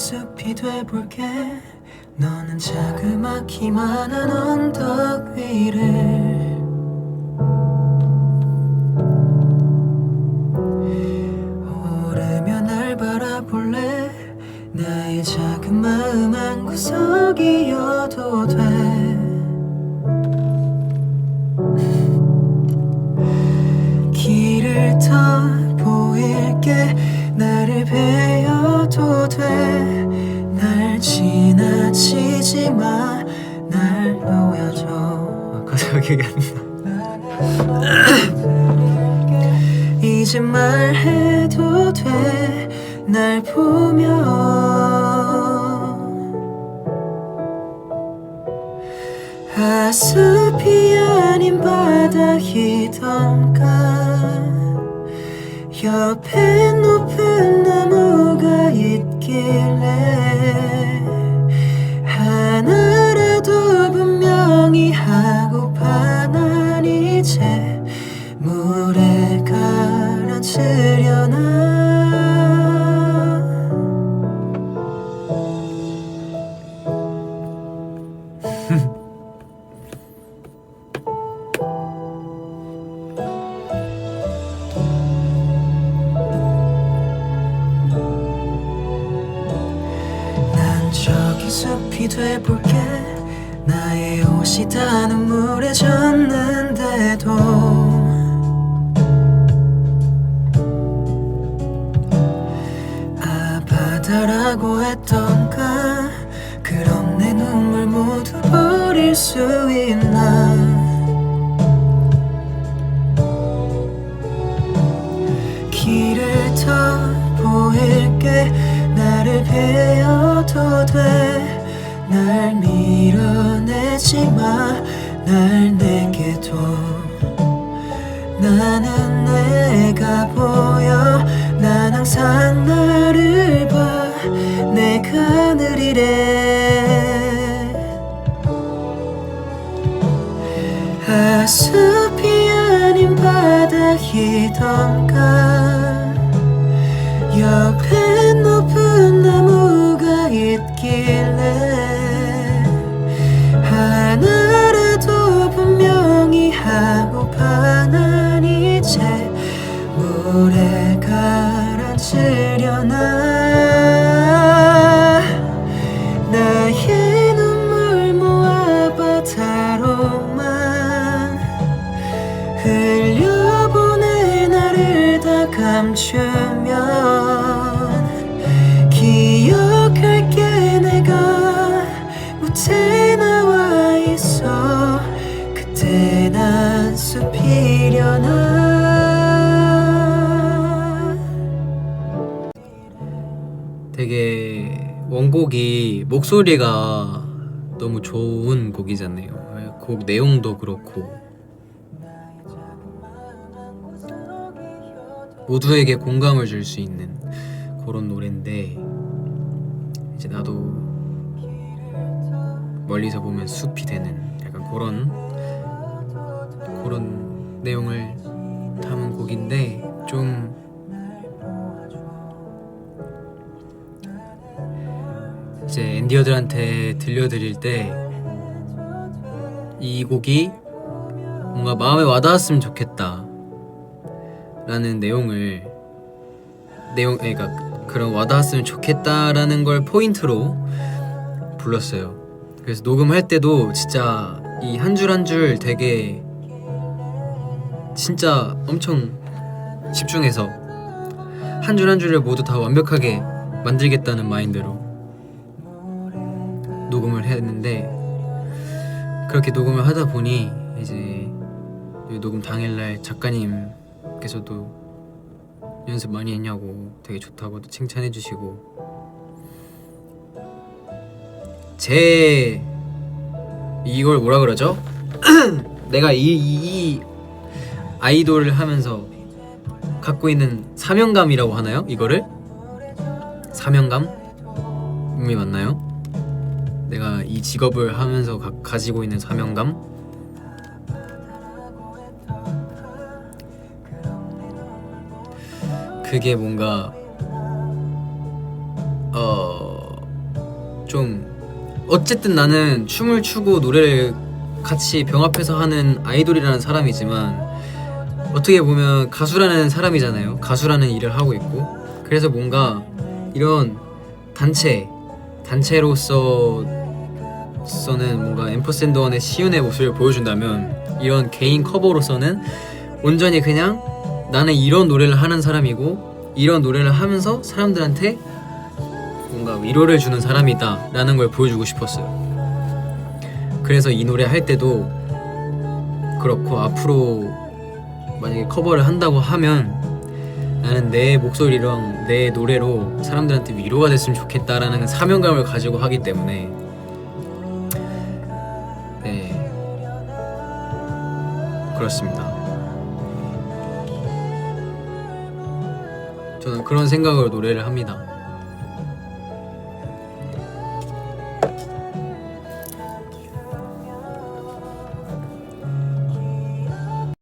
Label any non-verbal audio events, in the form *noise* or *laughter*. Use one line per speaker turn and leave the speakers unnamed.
숲이 돼볼게. 너는 자그마키만한 언덕 위를. 오르며 날 바라볼래? 나의 작은 마음 한 구석이어도 돼. 길을 더 지나치지 마 날 놓여줘. 아까 기억이 안 나. *laughs* 이제 말해도 돼. 날 보며 아숲이 아닌 바닥이던가. 옆에 높은 나무가 있길래 하고파 난 이제 물에 가라앉으려나? *laughs* 난 저기 숲이 돼볼게. 나의 옷이 다 눈물에 젖는데도 아 바다라고 했던가? 그럼 내 눈물 모두 버릴 수 있나? 길을 더 보일게. 나를 베어도 돼 날 밀어내지 마 날 내게도 나는 내가 보여. 난 항상 나를 봐. 내가 느리래. 아숲이 아닌 바닥이던가. 옆에 높은 나무가 있길래 물에 가라앉으려나? 나의 눈물 모아 바다로만 흘려보내 나를 다 감추면 기억할게 내가 무대
되게 원곡이 목소리가 너무 좋은 곡이잖아요. 곡 내용도 그렇고 모두에게 공감을 줄 수 있는 그런 노래인데 이제 나도 멀리서 보면 숲이 되는 약간 그런 그런 내용을 담은 곡인데 좀 이제 엔디어들한테 들려드릴 때 이 곡이 뭔가 마음에 와닿았으면 좋겠다 라는 내용을 내용 그러니까 그런 와닿았으면 좋겠다라는 걸 포인트로 불렀어요. 그래서 녹음할 때도 진짜 이 한 줄 한 줄 되게 진짜 엄청 집중해서 한 줄한 줄을 모두 다 완벽하게 만들겠다는 마인드로 녹음을 했는데 그렇게 녹음을 하다 보니 이제 녹음 당일날 작가님께서도 연습 많이 했냐고 되게 좋다고 칭찬해 주시고 제 이걸 뭐라 그러죠? *clears throat* 내가 이, 이, 이 아이돌을 하면서 갖고 있는 사명감이라고 하나요? 이거를? 사명감 이 맞나요? 내가 이 직업을 하면서 가, 가지고 있는 사명감? 그게 뭔가 어 좀 어쨌든 나는 춤을 추고 노래를 같이 병합해서 하는 아이돌이라는 사람이지만 어떻게 보면 가수라는 사람이잖아요. 가수라는 일을 하고 있고 그래서 뭔가 이런 단체 단체로서 서는 뭔가 앰퍼샌더원의 시윤의 모습을 보여준다면 이런 개인 커버로서는 온전히 그냥 나는 이런 노래를 하는 사람이고 이런 노래를 하면서 사람들한테 뭔가 위로를 주는 사람이다 라는 걸 보여주고 싶었어요. 그래서 이 노래 할 때도 그렇고 앞으로 만약에 커버를 한다고 하면 나는 내 목소리랑 내 노래로 사람들한테 위로가 됐으면 좋겠다라는 사명감을 가지고 하기 때문에 그렇습니다. 저는 그런 생각으로 노래를 합니다.